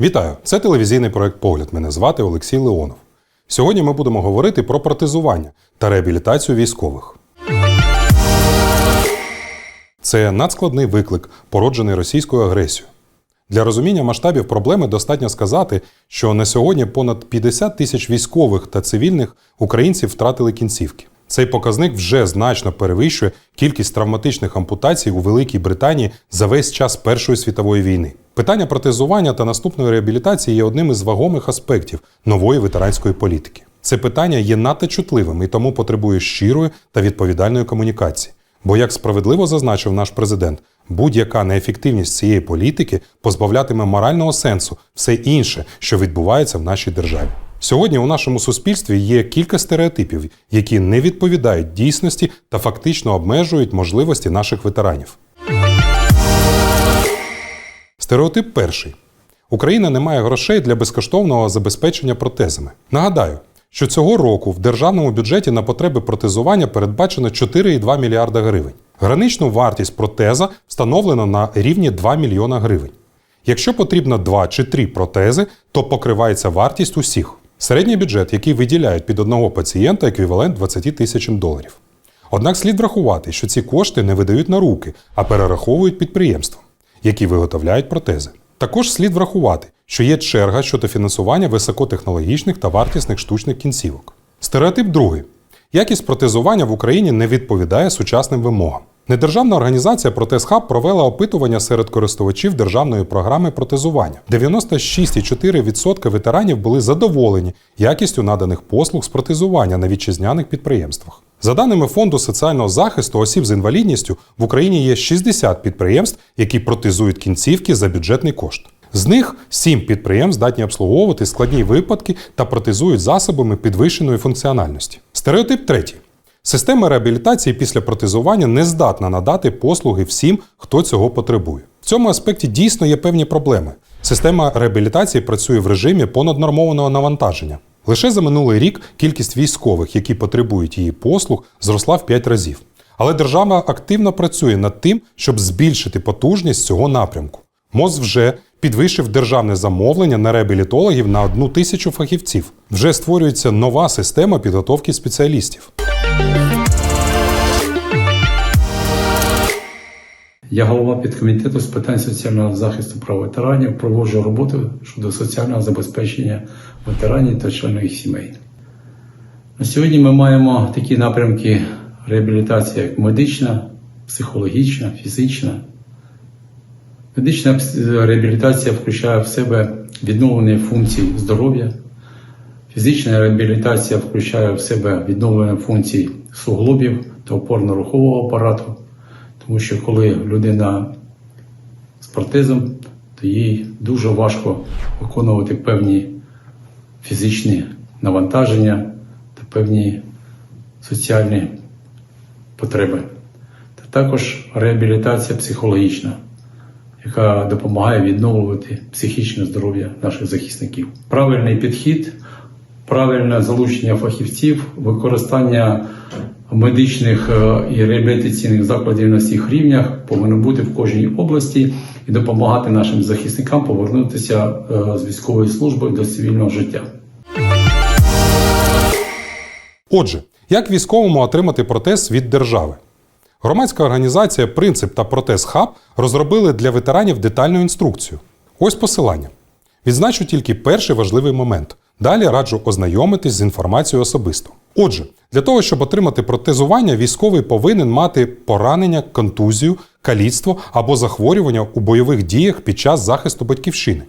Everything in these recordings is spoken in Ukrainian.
Вітаю! Це телевізійний проект Погляд. Мене звати Олексій Леонов. Сьогодні ми будемо говорити про протезування та реабілітацію військових. Це надскладний виклик, породжений російською агресією. Для розуміння масштабів проблеми достатньо сказати, що на сьогодні понад 50 тисяч військових та цивільних українців втратили кінцівки. Цей показник вже значно перевищує кількість травматичних ампутацій у Великій Британії за весь час Першої світової війни. Питання протезування та наступної реабілітації є одним із вагомих аспектів нової ветеранської політики. Це питання є надто чутливим і тому потребує щирої та відповідальної комунікації. Бо, як справедливо зазначив наш президент, будь-яка неефективність цієї політики позбавлятиме морального сенсу все інше, що відбувається в нашій державі. Сьогодні у нашому суспільстві є кілька стереотипів, які не відповідають дійсності та фактично обмежують можливості наших ветеранів. Стереотип перший. Україна не має грошей для безкоштовного забезпечення протезами. Нагадаю, що цього року в державному бюджеті на потреби протезування передбачено 4,2 мільярда гривень. Граничну вартість протеза встановлено на рівні 2 мільйона гривень. Якщо потрібно 2 чи 3 протези, то покривається вартість усіх. Середній бюджет, який виділяють під одного пацієнта, еквівалент 20 тисячам доларів. Однак слід врахувати, що ці кошти не видають на руки, а перераховують підприємствам, які виготовляють протези. Також слід врахувати, що є черга щодо фінансування високотехнологічних та вартісних штучних кінцівок. Стереотип другий. Якість протезування в Україні не відповідає сучасним вимогам. Недержавна організація Протезхаб провела опитування серед користувачів державної програми протезування. 96,4% ветеранів були задоволені якістю наданих послуг з протезування на вітчизняних підприємствах. За даними Фонду соціального захисту осіб з інвалідністю, в Україні є 60 підприємств, які протезують кінцівки за бюджетний кошт. З них 7 підприємств здатні обслуговувати складні випадки та протезують засобами підвищеної функціональності. Стереотип третій. Система реабілітації після протезування не здатна надати послуги всім, хто цього потребує. В цьому аспекті дійсно є певні проблеми. Система реабілітації працює в режимі понаднормованого навантаження. Лише за минулий рік кількість військових, які потребують її послуг, зросла в 5 разів. Але держава активно працює над тим, щоб збільшити потужність цього напрямку. МОЗ вже підвищив державне замовлення на реабілітологів на одну тисячу фахівців. Вже створюється нова система підготовки спеціалістів. Я голова підкомітету з питань соціального захисту прав ветеранів, проводжу роботу щодо соціального забезпечення ветеранів та членів їх сімей. На сьогодні ми маємо такі напрямки реабілітації, як медична, психологічна, фізична. Медична реабілітація включає в себе відновлення функцій здоров'я. Фізична реабілітація включає в себе відновлення функцій суглобів та опорно-рухового апарату, тому що коли людина з протезом, то їй дуже важко виконувати певні фізичні навантаження та певні соціальні потреби. Та також реабілітація психологічна, яка допомагає відновлювати психічне здоров'я наших захисників. Правильний підхід, правильне залучення фахівців, використання медичних е, і реабілітаційних закладів на всіх рівнях повинно бути в кожній області і допомагати нашим захисникам повернутися е, з військової служби до цивільного життя. Отже, як військовому отримати протез від держави? Громадська організація Принцип та Протез Хаб розробили для ветеранів детальну інструкцію. Ось посилання. Відзначу тільки перший важливий момент. Далі раджу ознайомитись з інформацією особисто. Отже, для того, щоб отримати протезування, військовий повинен мати поранення, контузію, каліцтво або захворювання у бойових діях під час захисту батьківщини,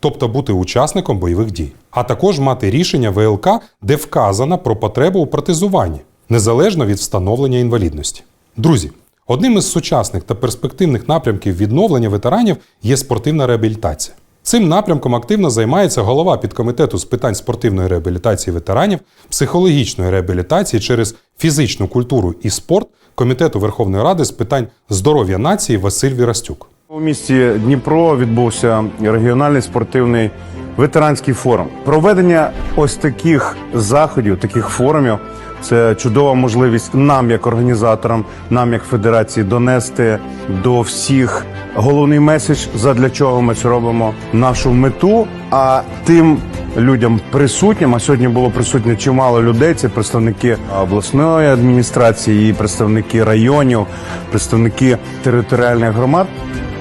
тобто бути учасником бойових дій, а також мати рішення ВЛК, де вказано про потребу у протезуванні, незалежно від встановлення інвалідності. Друзі, одним із сучасних та перспективних напрямків відновлення ветеранів є спортивна реабілітація. Цим напрямком активно займається голова підкомітету з питань спортивної реабілітації ветеранів, психологічної реабілітації через фізичну культуру і спорт Комітету Верховної Ради з питань здоров'я нації Василь Вірастюк. У місті Дніпро відбувся регіональний спортивний ветеранський форум. Проведення ось таких заходів, таких форумів Це чудова можливість нам, як організаторам, нам, як федерації, донести до всіх головний меседж, задля чого ми це робимо, нашу мету. А тим людям присутнім, а сьогодні було присутньо чимало людей. Це представники обласної адміністрації, і представники районів, представники територіальних громад.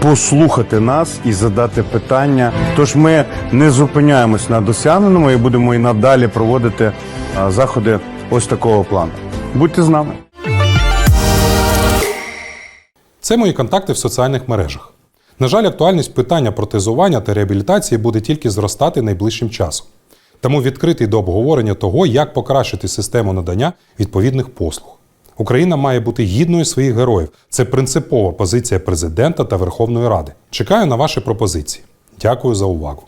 Послухати нас і задати питання. Тож ми не зупиняємось на досягненому і будемо і надалі проводити заходи ось такого плану. Будьте з нами. Це мої контакти в соціальних мережах. На жаль, актуальність питання протезування та реабілітації буде тільки зростати найближчим часом. Тому відкритий до обговорення того, як покращити систему надання відповідних послуг. Україна має бути гідною своїх героїв. Це принципова позиція президента та Верховної Ради. Чекаю на ваші пропозиції. Дякую за увагу.